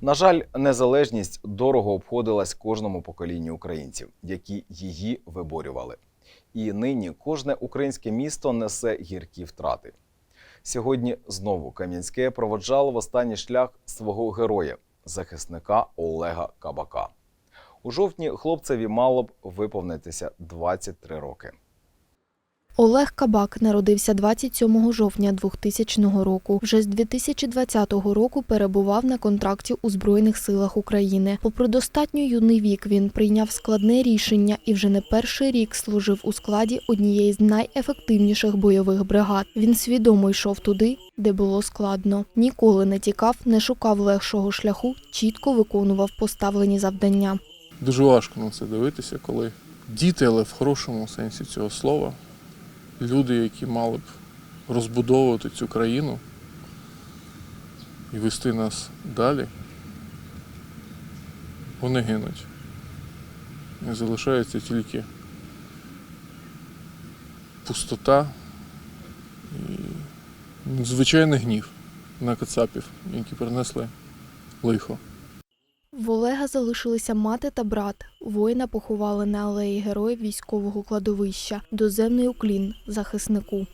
На жаль, незалежність дорого обходилась кожному поколінню українців, які її виборювали. І нині кожне українське місто несе гіркі втрати. Сьогодні знову Кам'янське проводжало в останній шлях свого героя, захисника Олега Кабака. У жовтні хлопцеві мало б виповнитися 23 роки. Олег Кабак народився 27 жовтня 2000 року. Вже з 2020 року перебував на контракті у Збройних силах України. Попри достатньо юний вік, він прийняв складне рішення і вже не перший рік служив у складі однієї з найефективніших бойових бригад. Він свідомо йшов туди, де було складно. Ніколи не тікав, не шукав легшого шляху, чітко виконував поставлені завдання. Дуже важко на це дивитися, коли діти, але в хорошому сенсі цього слова, люди, які мали б розбудовувати цю країну і вести нас далі, вони гинуть. І залишається тільки пустота і звичайний гнів на кацапів, які принесли лихо. В Олега залишилися мати та брат. Воїна поховали на алеї героїв військового кладовища. Доземний уклін захиснику.